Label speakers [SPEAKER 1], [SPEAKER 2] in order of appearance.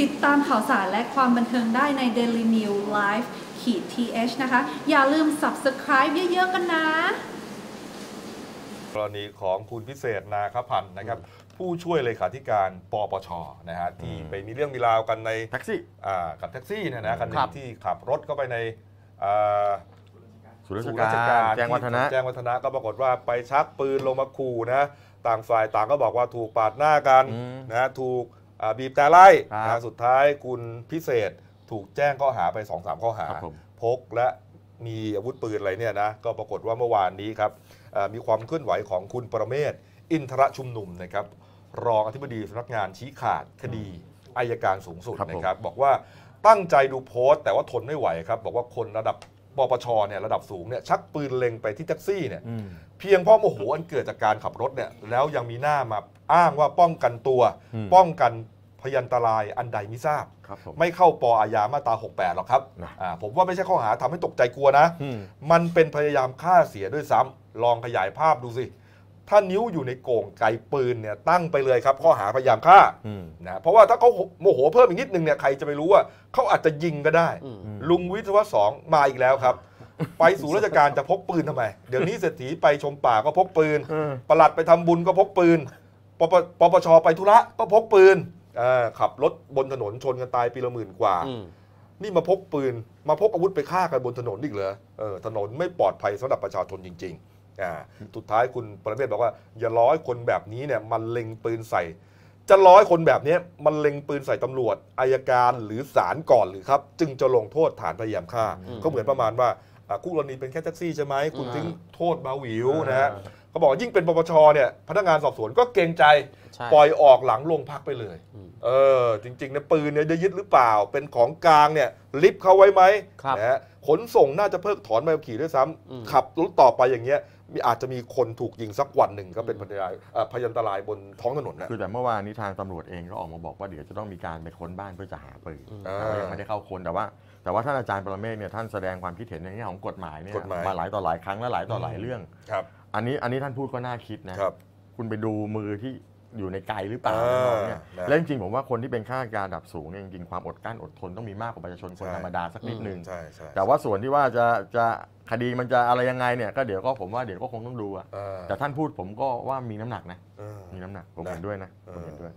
[SPEAKER 1] ติดตามข่าวสารและความบันเทิงได้ใน Daily New Live ขีด th นะคะ อย่าลืม subscribe เยอะๆกันนะ
[SPEAKER 2] กรณีของคุณพิเศษนาคพันธ์นะครับ ผู้ช่วยเลขาธิการปปชนะฮะที่ไปมีเรื่องมีราวกันใน
[SPEAKER 3] แท็กซี่
[SPEAKER 2] อ่ากับแท็กซี่เนี่ยนะคันหนึ
[SPEAKER 3] ครั
[SPEAKER 2] ง
[SPEAKER 3] บ
[SPEAKER 2] ที่ขับรถเข้าไปในอ่า
[SPEAKER 3] ศูนย์ราช
[SPEAKER 2] ศูนย์
[SPEAKER 3] กา
[SPEAKER 2] ราชการ
[SPEAKER 3] รแจ้งวัฒนะ
[SPEAKER 2] ที่แจ้งวัฒนะก็ปรากฏว่าไปชักปืนลงมาขู่นะ ต่างฝ่ายต่างก็บอกว่าถูกปาดหน้ากัน
[SPEAKER 3] อืม
[SPEAKER 2] นะถูกอ่า บีบแต่ไล่
[SPEAKER 3] ครับ
[SPEAKER 2] นะสุดท้ายคุณพิเศษถูกแจ้งข้อหาไป2อสามข้อหา
[SPEAKER 3] ครับผม
[SPEAKER 2] พกและมีอาวุธปืนอะไรเนี่ยนะก็ปรากฏว่าเมื่อวานนี้ครับอ่ามีความเคลื่อนไหวของคุณประเมศอินทรชุมนุมนะครับรองอธิบดีสำนักงานชี้ขาดคดีอายการสูงสุด
[SPEAKER 3] ครับผม
[SPEAKER 2] นะครับ บอกว่าตั้งใจดูโพสต์แต่ว่าทนไม่ไหวครับ บอกว่าคนระดับ ปปชเนี่ยระดับสูงเนี่ยชักปืนเล็งไปที่แท็กซี่เนี่ย
[SPEAKER 3] อืม
[SPEAKER 2] เพียงเพราะโมโหอันเกิดจากการขับรถเนี่ยแล้วยังมีหน้ามาอ้างว่าป้องกันตัว
[SPEAKER 3] อืม
[SPEAKER 2] ป้องกันพยันตรายอันใดมิทราบ
[SPEAKER 3] ครับผม
[SPEAKER 2] ไม่เข้าปออาญามาตรา 68 หรอกครับ
[SPEAKER 3] นะ
[SPEAKER 2] อ่าผมว่าไม่ใช่ข้อหาทำให้ตกใจกลัวนะ
[SPEAKER 3] อืม
[SPEAKER 2] มันเป็นพยายามฆ่าเสียด้วยซ้ำลองขยายภาพดูสิ ถ้านิ้วอยู่ในโก่งไกปืนเนี่ยตั้งไปเลยครับข้อหาพยายามฆ่า
[SPEAKER 3] อืม
[SPEAKER 2] นะเพราะว่าถ้าเขาโมโหเพิ่มอีกนิดนึงเนี่ยใครจะไปรู้ว่าเขาอาจจะยิงก็ได้
[SPEAKER 3] อืม
[SPEAKER 2] ลุงวิศวะสองมาอีกแล้วครับ ไปสู่ราชการจะพกปืนทำไม เดี๋ยวนี้เศรษฐีไปชมป่าก็พกปืน
[SPEAKER 3] เออ
[SPEAKER 2] ประหลัดไปทำบุญก็พกปืนปปปปชไปธุระก็พกปืนอ่าขับรถบนถนนชนกันตายปีละหมื่นกว่า
[SPEAKER 4] อืม
[SPEAKER 2] นี่มาพกปืน มาพกอาวุธไปฆ่ากันบนถนนอีกเหรอเออถนนไม่ปลอดภัยสำหรับประชาชนจริง ๆ อ่าสุดท้ายคุณประเวศบอกว่า อย่าร้อยคนแบบนี้เนี่ยมันเล็งปืนใส่ จะร้อยคนแบบนี้มันเล็งปืนใส่ตำรวจอายการหรือศาลก่อนหรือครับ จึงจะลงโทษฐานพยายามฆ่า
[SPEAKER 4] อืม
[SPEAKER 2] ก็เหมือนประมาณว่าอ่า คู่กรณีเป็นแค่แท็กซี่ใช่ไหมคุณ
[SPEAKER 4] อ่า
[SPEAKER 2] ทิ้งโทษมาหวิวนะฮะเขาบอกยิ่งเป็นปปชเนี่ยพนักงานสอบสวนก็เกรงใจ
[SPEAKER 4] ใช่
[SPEAKER 2] ปล่อยออกหลังโรงพักไปเลย
[SPEAKER 4] อืม
[SPEAKER 2] เออจริงๆเนี่ยปืนเนี่ยจะยึดหรือเปล่า เป็นของกลางเนี่ยลิฟต์เขาไว้ไหม
[SPEAKER 4] ครับ
[SPEAKER 2] นะฮะขนส่งน่าจะเพิกถอนใบขับขี่ด้วยซ้
[SPEAKER 4] อืมำ
[SPEAKER 2] ขับรถต่อไปอย่างเงี้ยมีอาจจะมีคนถูกยิงสักวันหนึ่งก็เป็นพยานเอ่อพยันตรายบนท้องถนนนะ
[SPEAKER 3] คือแต่เมื่อวานนี้ทางตำรวจเองก็ออกมาบอกว่าเดี๋ยวจะต้องมีการไปค้นบ้านเพื่อจะหาปืน
[SPEAKER 4] อืม
[SPEAKER 2] อ่า
[SPEAKER 3] แต่ว่ายังไม่ได้เข้าค้นแต่ว่า แต่ว่าท่านอาจารย์ปรเมศเนี่ยท่านแสดงความคิดเห็นในแง่ของกฎหมายเนี่ย
[SPEAKER 2] กฎหมาย
[SPEAKER 3] มาหลายต่อหลายครั้งและหลายต่อหลายเรื่อง
[SPEAKER 2] ครับ
[SPEAKER 3] อันนี้อันนี้ท่านพูดก็น่าคิดนะ
[SPEAKER 2] ครับ
[SPEAKER 3] คุณไปดูมือที่อยู่ในไกลหรือเปล่า
[SPEAKER 2] อ่า
[SPEAKER 3] น้องเนี่ย
[SPEAKER 2] นะ
[SPEAKER 3] แล้วจริงๆผมว่าคนที่เป็นข้าราชการระดับสูงเนี่ยจริงๆความอดกลั้นอดทนต้องมีมากกว่าประชาชนคน
[SPEAKER 2] ใช่
[SPEAKER 3] ธรรมดาสักนิดนึง
[SPEAKER 2] ใช่ใช่
[SPEAKER 3] แต่ว่าส่วนที่ว่าจะจะคดีมันจะอะไรยังไงเนี่ยก็เดี๋ยวก็ผมว่าเดี๋ยวก็คงต้องดูอะ
[SPEAKER 2] เออ
[SPEAKER 3] แต่ท่านพูดผมก็ว่ามีน้ำหนักนะ
[SPEAKER 2] เออ
[SPEAKER 3] มีน้ำหนักผม
[SPEAKER 2] นะ
[SPEAKER 3] เห็นด้วยนะ
[SPEAKER 2] เออ
[SPEAKER 3] ผมเห็นด้วย